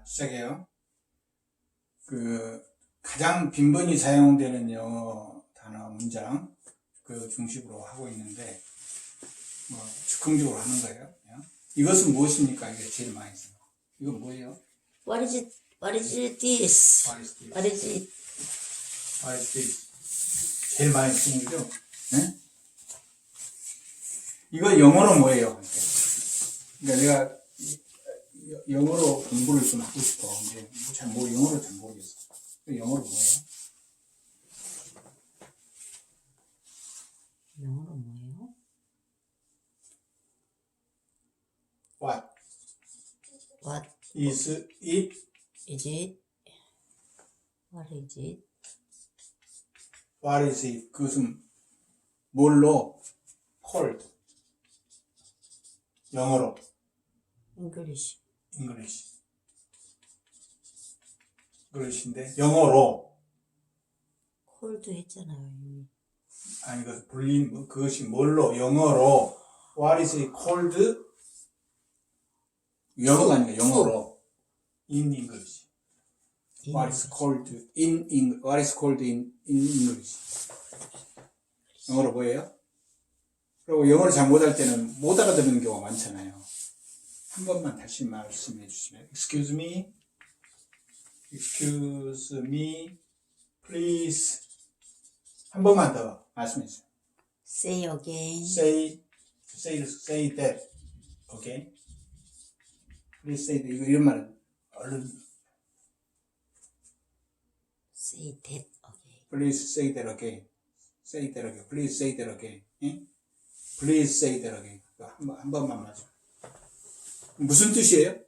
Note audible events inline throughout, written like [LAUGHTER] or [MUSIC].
자, 시작해요. 그, 가장 빈번히 사용되는 영어 단어 문장, 그 중심으로 하고 있는데, 뭐, 즉흥적으로 하는 거예요. 그냥. 이것은 무엇입니까? 이게 제일 많이 써요. 이건 뭐예요? What is it? What is it this? What is this? What is it? What is this? 제일 많이 쓰는 거죠? 네? 이거 영어로 뭐예요? 그러니까 내가 영어로 공부를 좀 하고 싶어. 근데 뭐 잘, 뭐 영어로 잘 모르겠어. 그 영어로 뭐예요? 영어로 뭐예요? What What is it? is it? What is it? What is it? 그것은 뭘로? called. 영어로. English. English. English인데 영어로 콜드 했잖아요 이미. 아니 그 불림 그것이 뭘로 영어로 What is it called? 영어가 아니라 영어로 in English. What is called in, in What is called in, in English? 영어로 뭐예요? 그리고 영어를 잘 못할 때는 못 알아듣는 경우가 많잖아요. 한 번만 다시 말씀해 주시면 Excuse me, Excuse me, please 한 번만 더 말씀해 주세요. Say again. Say, say, say that, okay? Please say that. 이거 이런 말은 얼른 Say that again. Please say that again. Say that again. Please say that again. 예? Please say that again. 그거 한, 번, 한 번만 맞아. 무슨 뜻이에요?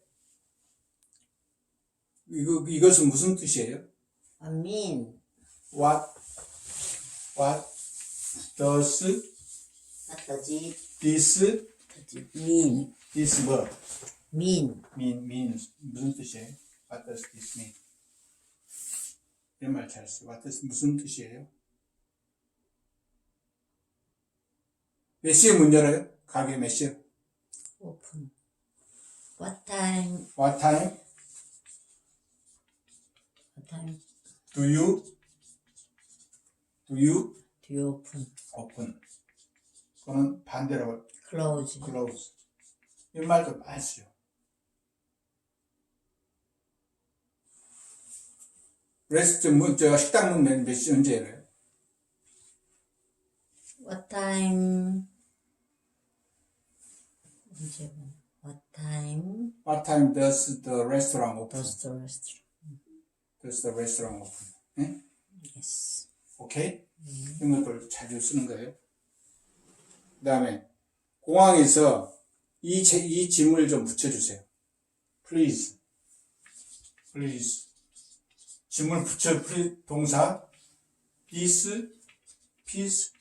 이거, 이것은 무슨 뜻이에요? I mean. What, what does What does it? this, does it mean? this word mean. mean, mean, 무슨 뜻이에요? What does this mean? 이런 말 잘했어요. What does, 무슨 뜻이에요? 몇 시에 문 열어요? 가게 몇 시에? Open. What time? What time What time do you, do you do you open? open? 그거는 반대로 Close. close. 이 말도 많이 쓰죠. 레스트 문, 저 식당 문 몇, 몇 시, 언제 열어요? What time? 언제 봐? What time What time does the restaurant open? does the restaurant? Does the restaurant open? 예? Yes. 오케이? 이런 것들 자주 쓰는 거예요. 그 다음에, 공항에서 이, 제, 이 짐을 좀 붙여주세요. Please. Please. 짐을 붙여, please, 동사. This, piece,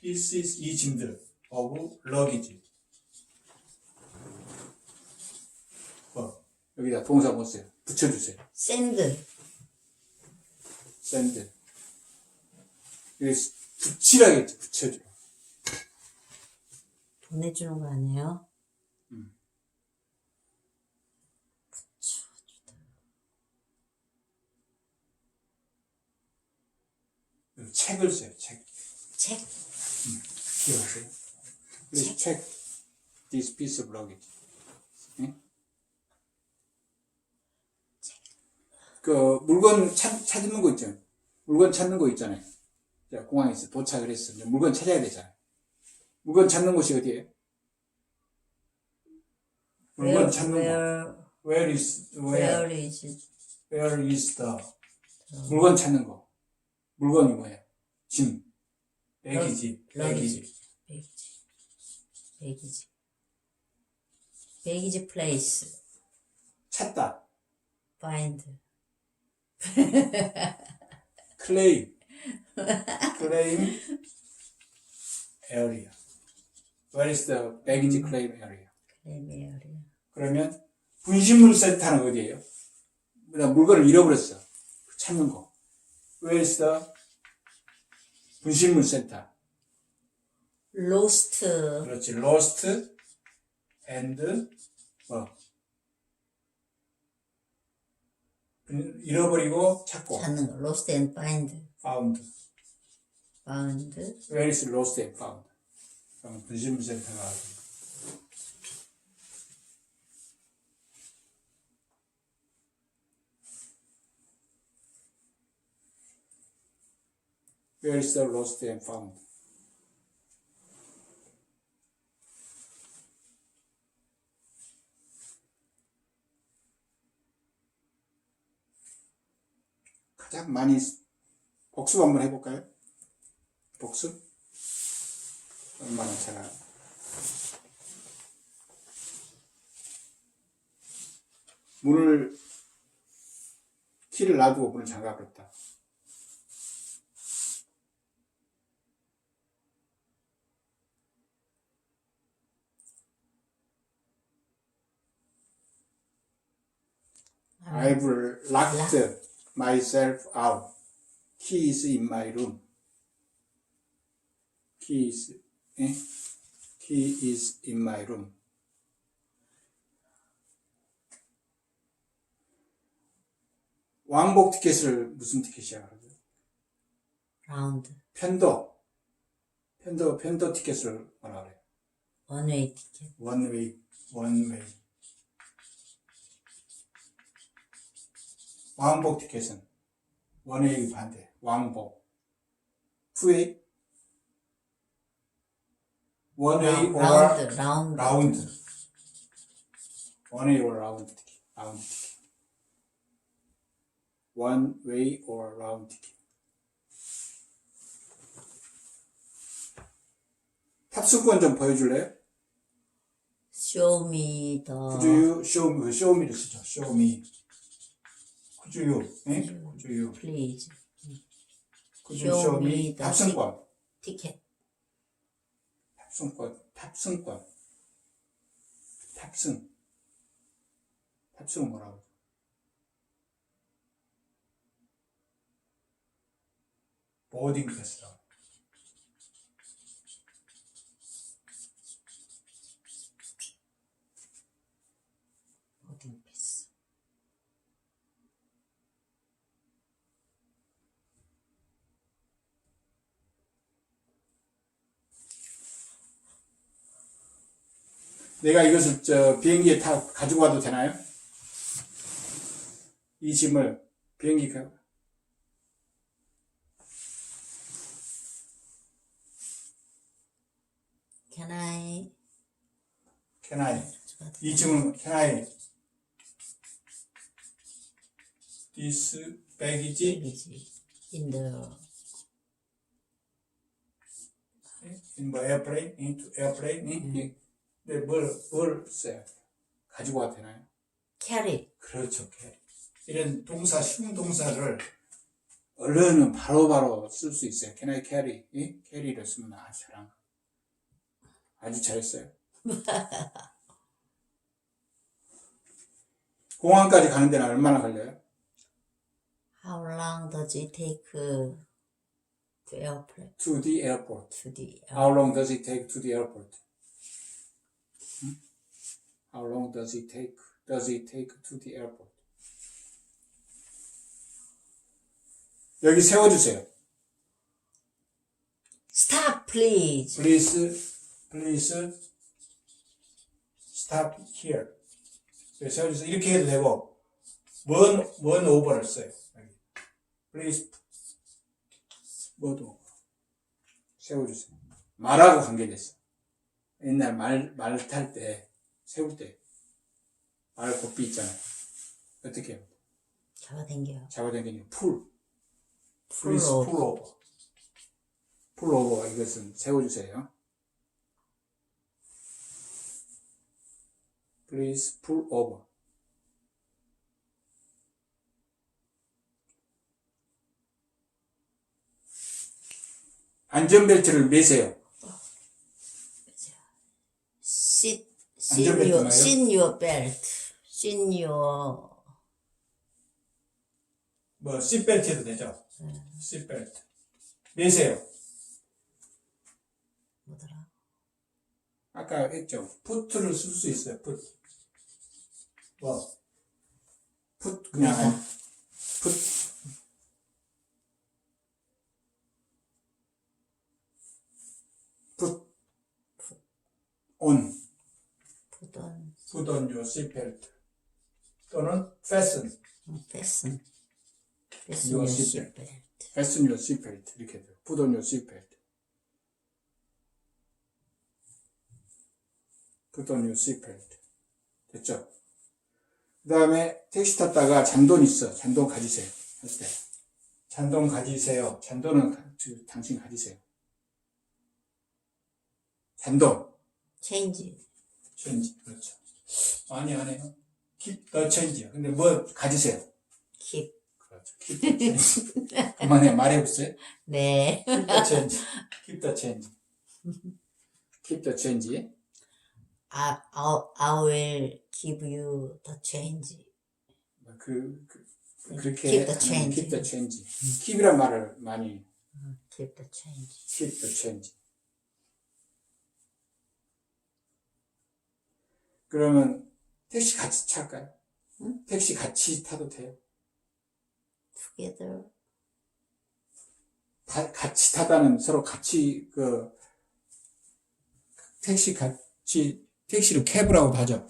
pieces, 이 짐들. of luggage. 어, 여기다 동사 못 써요. 붙여주세요. Send. 샌드. 이게 붙이라겠지, 붙여줘. 보내주는 거 아니에요? 책을 써요, 책. 책. 기억하세요? Please check this piece of luggage. 예? 그, 물건 찾, 찾는 거 있잖아요. 물건 찾는 거 있잖아요. 자, 공항에서 도착을 했어. 이제 물건 찾아야 되잖아요. 물건 찾는 곳이 어디예요? 물건 찾는 곳. where, Where is, where, where is where is the. 물건 찾는 거. 물건이 뭐예요? 짐. 배기지. 배기지. 베이지. 베이지. 베이지 플레이스. 찾다. find. Claim, claim area. Where is the baggage claim area? 레메어리아. 그러면 분신물 센터는 어디예요? 나 물건을 잃어버렸어. 찾는 거. Where is the 분신물 센터? lost. 그렇지. Lost and 뭐 잃어버리고 찾고 찾는 거. lost and find. found found. where is lost and found 그럼 분신분센터가 where is the lost and found 가장 많이 복습 한번 해볼까요? 복습? 얼마나 제가 문을 키를 놔두고 문을 잠가버렸다. I've locked myself out. Key is in my room. Key is, eh? Key is in my room. 왕복 티켓을 무슨 티켓이야? round. 편도. 편도, 편도 티켓을 뭐라 one way ticket. 원웨이, 원웨이. 왕복 티켓은 원웨이 반대, 왕복. 투웨이, 원웨이 or round. 라운드. 원웨이 or 라운드 티켓, 라운드 티켓. way or round ticket. 탑승권 좀 보여줄래요? show me the. Could you show me, show me를 쓰죠. show me. Could you, 예? Could you, please. could you show me 탑승권, ticket. 탑승권, 탑승권, 탑승. 탑승은 뭐라고? 보딩 패스라고. 내가 이것을 저 비행기에 타 가지고 와도 되나요? 이 짐을 비행기 가 Can I? can I 이 짐은 can I this baggage baggage in the in the airplane into airplane 음. 네, 뭘, 뭘 써야 돼요? 가지고 와도 되나요? carry. 그렇죠, 캐리. 이런 동사, 쉬운 동사를 얼른은 바로바로 쓸 수 있어요. Can I carry? 예? carry를 쓰면 아주 잘한 거. 아주 잘했어요. 공항까지 가는 데는 얼마나 걸려요? How long does it take uh, to airport To the airport. to the How long does it take to the airport? 응? How long does it take? Does it take to the airport? 여기 세워주세요. stop please. Please, please stop here. 여기 세워주세요. 이렇게 해도 되고, one, one over를 써요. Please, 뭐도 세워주세요. 말하고 관계됐어. 옛날 말, 말 탈 때, 세울 때, 말 곱비 있잖아요. 어떻게 해요? 잡아당겨. 잡아당기는 풀. over. pull over 이것은 세워주세요. Please pull over. 안전벨트를 매세요. 시니어 시니어 벨트 신유어, 뭐 씨벨트도 되죠. 네. 씨벨트 매세요. 뭐더라? 아까 했죠. 푸트를 쓸 수 있어요. 푸트. 뭐? 푸트 그냥 아니. 푸트. 푸트. 온. 매다. seatbelt. 또는 fasten, fasten. fasten Your your seatbelt. seatbelt. fasten your seatbelt. 이렇게 돼요. put on your seatbelt. put on your seatbelt. 됐죠? 그 다음에 택시 탔다가 잔돈 있어. 잔돈 가지세요. 할 때. 잔돈 가지세요. 잔돈은 가- 저, 당신 가지세요. 잔돈. change. 체인지. 그렇죠. 많이 하네요. keep the change. 근데 뭐 가지세요. keep. 그렇죠. keep the change. 그만해. 말해보세요. 네. keep the change. keep the change. keep the change. I, I, I will give you the change. 그, 그 그렇게 Keep the change. keep the change. keep이란 말을 많이 keep the change. keep the change. 그러면 택시 같이 탈까요? 응? 택시 같이 타도 돼요? together. 다, 같이 타다는 서로 같이 그 택시 같이 택시를 캡이라고도 하죠.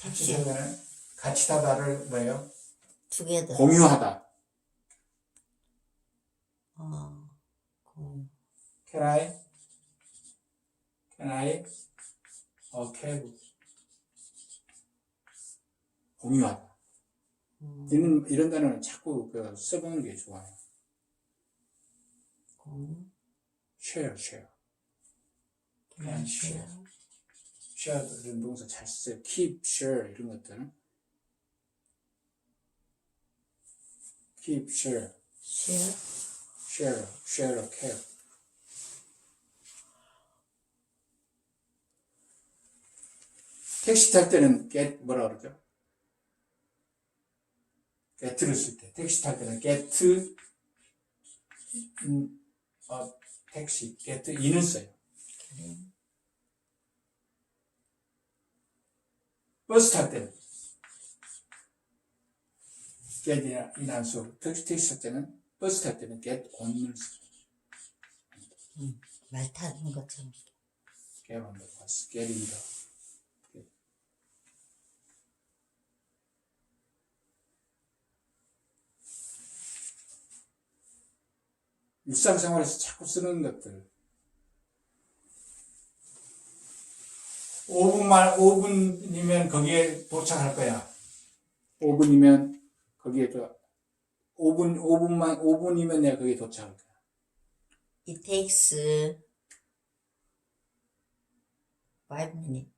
같이. 타다는 같이 타다를 뭐예요? together. 공유하다. 어, 공, Can I? Can I? 어. 공유하다. 음, 이런, 이런 단어는 자꾸 그 써보는 게 좋아요. 공, share, share. can share. share. share 이런 동사 잘 써요. keep, share 이런 것들은. keep, share, share. share, share a 택시 탈 때는 get 뭐라 그러죠? get를 쓸 때, 택시 탈 때는 get 음, 어, 택시, get in을 써요. 버스 탈 때는 get이나 인안 쓰고 택시, 택시 탈 때는 버스 탈 때는 get on을 써요. 말 타는 것처럼. get on the bus, get in the 일상생활에서 자꾸 쓰는 것들. 5분만, 5분이면 거기에 도착할 거야. 5분이면 거기에 저, 5분, 5분만, 5분이면 내가 거기에 도착할 거야. It takes five minutes.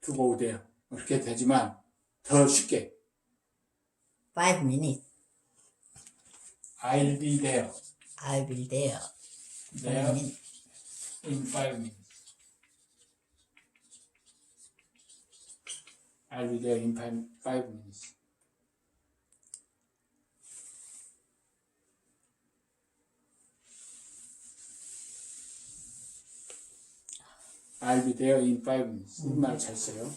to go there. 그렇게 되지만 더 쉽게 Five minutes. I'll be there. I'll be there. there minutes. in five minutes. I'll be there in five, five minutes. I'll be there in five minutes. 이 말 잘 써요.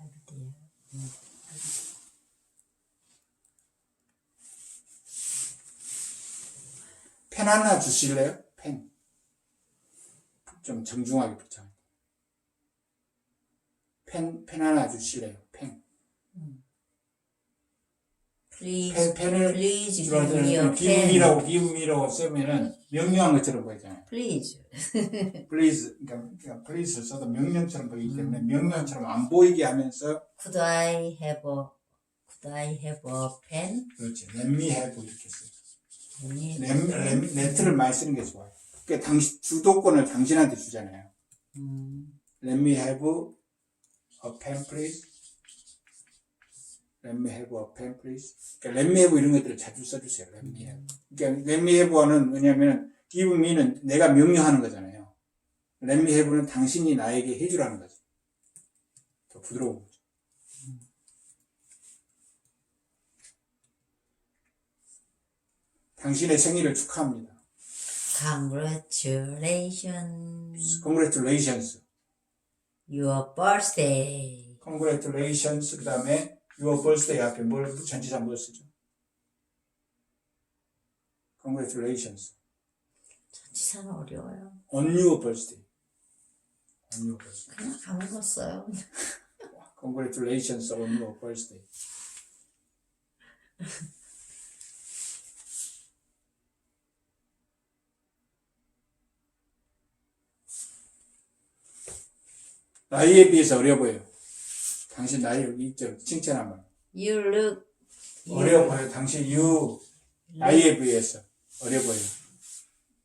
I'll be there. 펜 하나 주실래요? 펜. 좀 정중하게 붙여. 펜, 펜 하나 주실래요? 펜. Please, 펜, 펜을 please give me a give me라고 쓰면은 명령한 것처럼 보이잖아요. Please. please, 그러니까, 그러니까 please 써도 명령처럼 보이기 때문에 명령처럼 안 보이게 하면서 Could I have a, could I have a pen? 그렇지. let me have 이렇게 써 me 램, 램, 네트를 많이 쓰는 게 좋아요. 그러니까 당신 주도권을 당신한테 주잖아요. 음, Let me have a pen, please. Let me have a pen, please. 그러니까 let me have 이런 것들을 자주 써주세요. Let me have. 그러니까 let me have는 뭐냐면은 give me는 내가 명령하는 거잖아요. Let me have는 당신이 나에게 해주라는 거죠. 더 부드러운 거죠. 당신의 생일을 축하합니다. Congratulations. Congratulations. Your birthday. Congratulations. 그 다음에 your birthday 앞에 뭘, 전치사 뭘 쓰죠? Congratulations. 전치사는 어려워요. On your birthday. on your birthday. 그냥 까먹었어요. Congratulations on your birthday. 나이에 비해서 어려 보여. 당신 나이 여기 있죠. 칭찬하면. You look 어려 보여. 당신 you 나이에 비해서 어려 보여.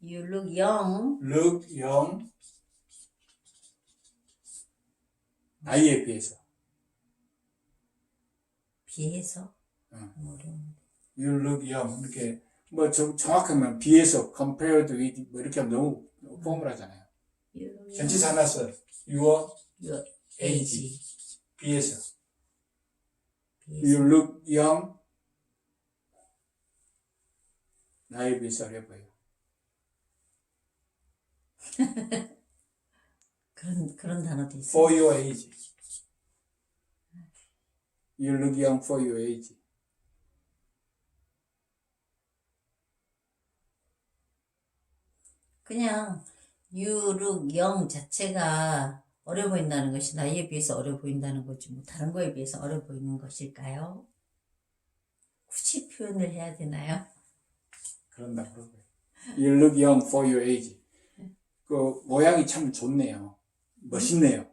You look young. Look young. 나이에 비해서. 비해서 응. 어려운데. You look young. 이렇게 뭐 정, 정확하면 비해서 compared with 뭐 이렇게 하면 너무. You 전치사 young. 하나 써. Your Your age. 비해서. You look young. 나이에 비해서 어려 보여. 그런 그런 단어도 있어. For your age. You look young for your age. 그냥 you look young 자체가 어려 보인다는 것이 나이에 비해서 어려 보인다는 거지 뭐 다른 거에 비해서 어려 보이는 것일까요? 굳이 표현을 해야 되나요? 그런다 그러고요. You look young for your age. 그 모양이 참 좋네요. 멋있네요.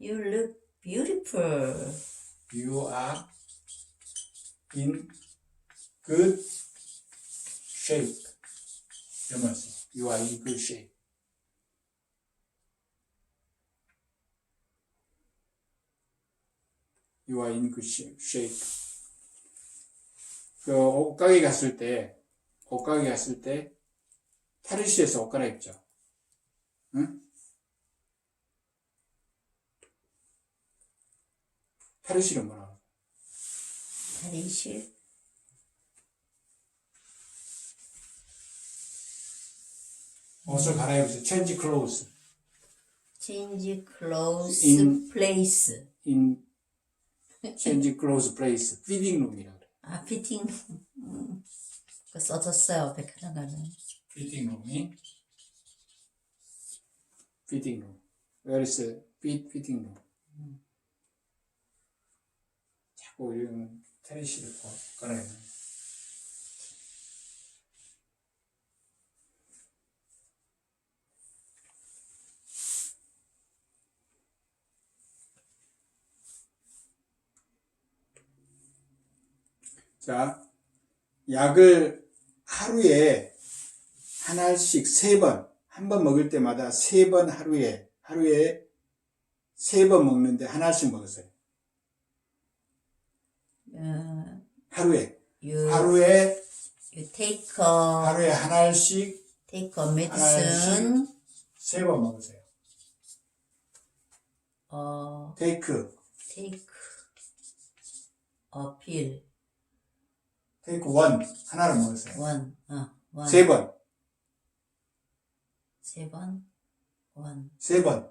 You look beautiful. You are in good shape. 이런 말씀. You are in good shape. You are in good shape. 그 옷가게 갔을 때, 옷가게 갔을 때, 파리시에서 옷 갈아입죠. 응? 파리시는 뭐라고? 탈의실. 옷을 갈아입으세요. change clothes change clothes In- place. in change clothes place fitting room이라 그래. 아 피팅. 음, 그거 써졌어요 백화점 가면. fitting room이 fitting room. Where is the fit fitting room? 자꾸 이런 테니시를 입고 갈아 자, 약을 하루에 한 알씩 세 번, 한 번 먹을 때마다 세 번 하루에, 하루에 세 번 먹는데 한 알씩 먹었어요. 어, 하루에. you 하루에, you take a 하루에 한 알씩 take a medicine. 세 번 먹으세요. 어 테이크, take a pill. 테이크 원, 하나를 먹으세요. one. 어 one. 세 번, 세 번. one. 세 번.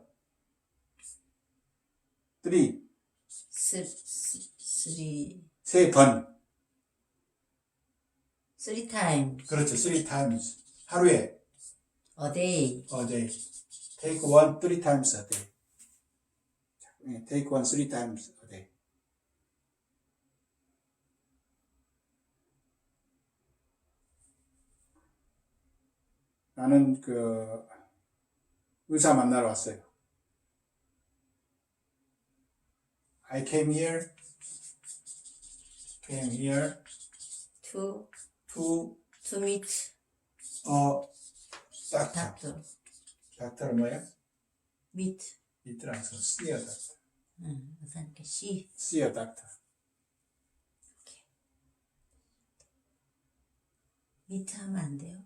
쓰리, 쓰, 쓰, three 세 번. three times 그렇죠. 쓰리 times. 하루에, a day. a day. Take one, three times a day. 네, Take one, three times a day. 나는 그 의사 만나러 왔어요. I came here, came here to to to meet a doctor. doctor. 닥터는 뭐야? meet. 이트라서 see a doctor. 응, 의사니까 see. see a doctor. meet 하면 안 돼요?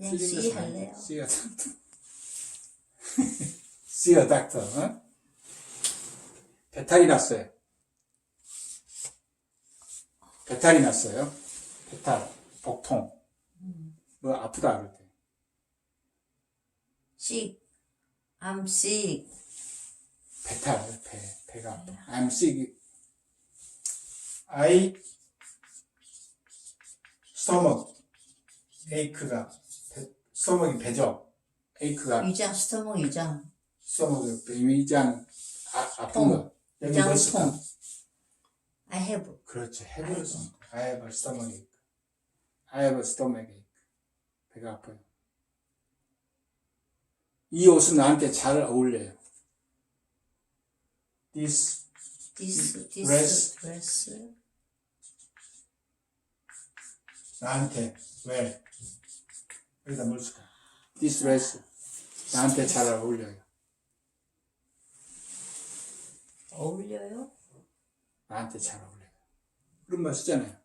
그냥 See see 할래요? see a doctor. see a doctor. 어? 배탈이 났어요. 배탈이 났어요. 배탈, 복통. 뭐 아프다 그럴 때. sick. I'm sick. 배탈, 배, 배가 아파. I'm sick. I stomach ache가 배, stomach이 배죠. 에이크가 위장, 스토머 위장. 스토머그 위장 아, 아픈 통. 거. 여기 위장. 통. I have. 그렇지. 해버렸어. I have a stomach ache. I have a stomach ache. 배가 아파요. 이 옷은 나한테 잘 어울려요. This This, this dress. dress. 나한테 왜? 여기다 뭘 쓸까? Dress 나한테 잘 어울려요. 어울려요? 나한테 잘 어울려요. 그런 말 쓰잖아요.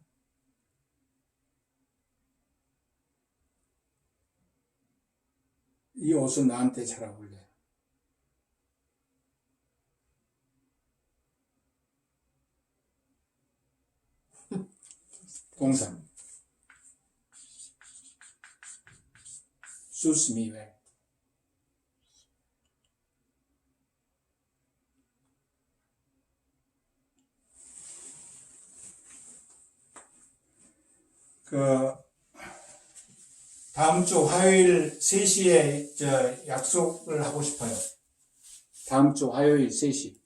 이 옷은 나한테 잘 어울려요. [LAUGHS] 동사. Me well. 그 다음 주 화요일 3시에 저 약속을 하고 싶어요. 다음 주 화요일 3시.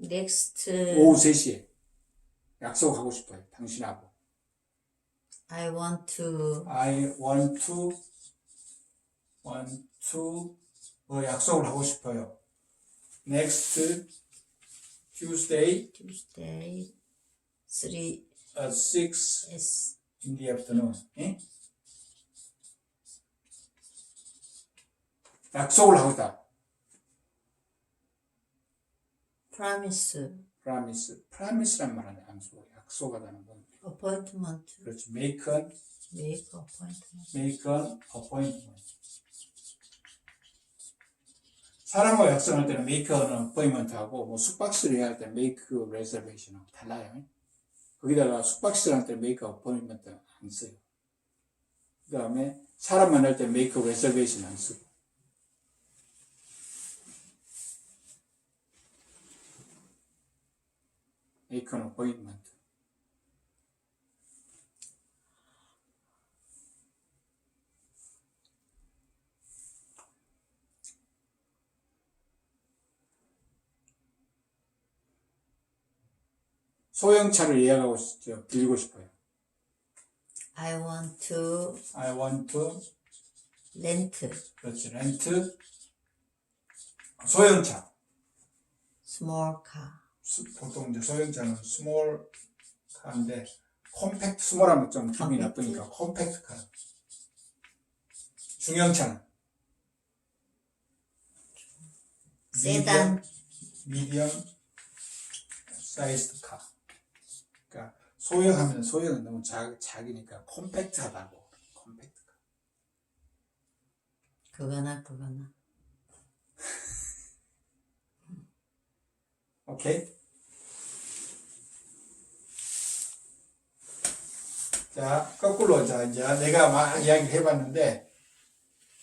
Next, 오후 3시에 약속하고 싶어요. 당신하고. I want to I want to want to 뭐 약속을 하고 싶어요. Next Tuesday Tuesday, 3 at 6 S. in the afternoon. 예? 약속을 하고 있다. Promise, promise. promise란 말은 약속, 약속하다는 건. appointment, 그렇지. make an, make appointment. make an appointment. 사람과 약속할 때는 make an appointment 하고, 뭐 숙박시를 해야 할 때는 make reservation 하고 달라요. 거기다가 숙박시를 할 때는 make appointment 안 써요. 그 다음에 사람 만날 때 make reservation 안 쓰고. make an appointment. 소형차를 예약하고 싶죠. 빌리고 싶어요. I want to I want to rent 그렇지 렌트 소형차 small car. 수- 보통 이제 소형차는 스몰 카인데 컴팩트 스몰하면 좀 기분이. 나쁘니까 컴팩트 카 중형차는 세단. 미디엄 사이즈드 카 소형하면 소형은 너무 작, 작으니까 컴팩트하다고 컴팩트 카 그거나 그거나. [LAUGHS] 오케이? 자, 거꾸로, 자, 이제 내가 막 이야기를 해봤는데,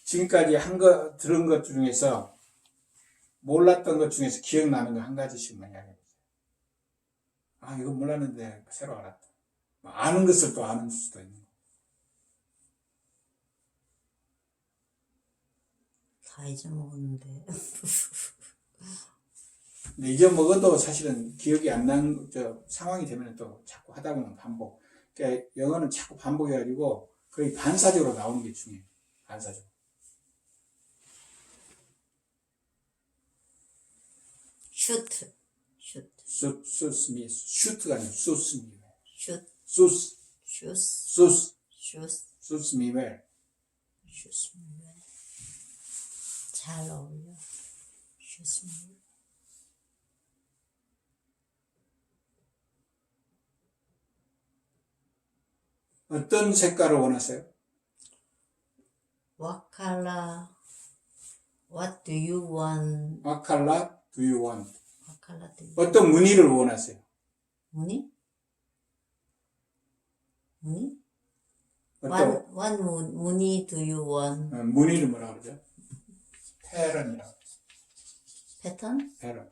지금까지 한 거, 들은 것 중에서, 몰랐던 것 중에서 기억나는 거 한 가지씩만 이야기해보세요. 아, 이거 몰랐는데, 새로 알았다. 뭐 아는 것을 또 아는 수도 있는 거. 다 잊어먹었는데. 근데 잊어먹어도 사실은 기억이 안 난, 저, 상황이 되면 또 자꾸 하다 보면 반복. 그러니까 영어는 자꾸 반복해가지고 거의 반사적으로 나오는 게 중요해요. 반사적으로. shoot, 수, 수스미, 슈트가 아니고 수스미. shoot, 수스, shoes, 수스, shoes, 수스미 웰. shoes. 잘 어울려. shoes. 어떤 색깔을 원하세요? What color? What do you want? What color do you want? What you 어떤 무늬를 원하세요? 무늬? 무늬? 어떤 one 무- 무늬 do you want? 어, 무늬를 뭐라 그러죠? 패런이라고. 패턴? 패런.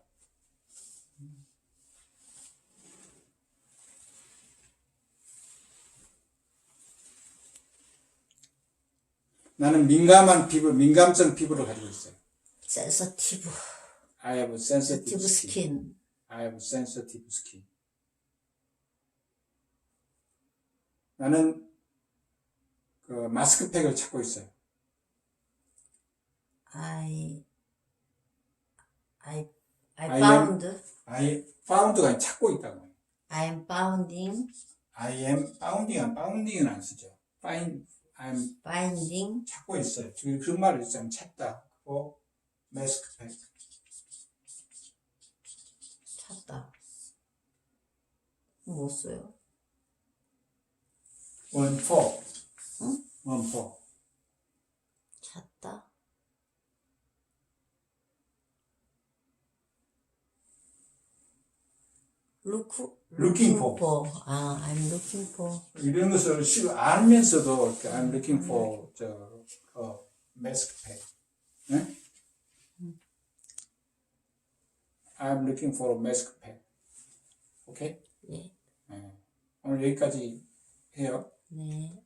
나는 민감한 피부, 민감성 피부를 가지고 있어요. 센서티브. I have sensitive skin. I have sensitive skin. 나는 그 마스크팩을 찾고 있어요. I, I, I found, I found가 찾고 있다고. I am founding, I am founding, founding은 안 쓰죠. find, I'm finding, 찾고 있어요. 그, 그 말을 있으면 찾다. 그 마스크팩. 찾다. 뭐 써요? one for. 응? one for. 찾다. look, Looking for. 아, I'm looking for. 이런 것을 쉬 알면서도 이렇게 I'm looking for 저 어, 마스크팩. 네? I'm looking for a maskpack. 오케이? 예. 네. 오늘 여기까지 해요. 네.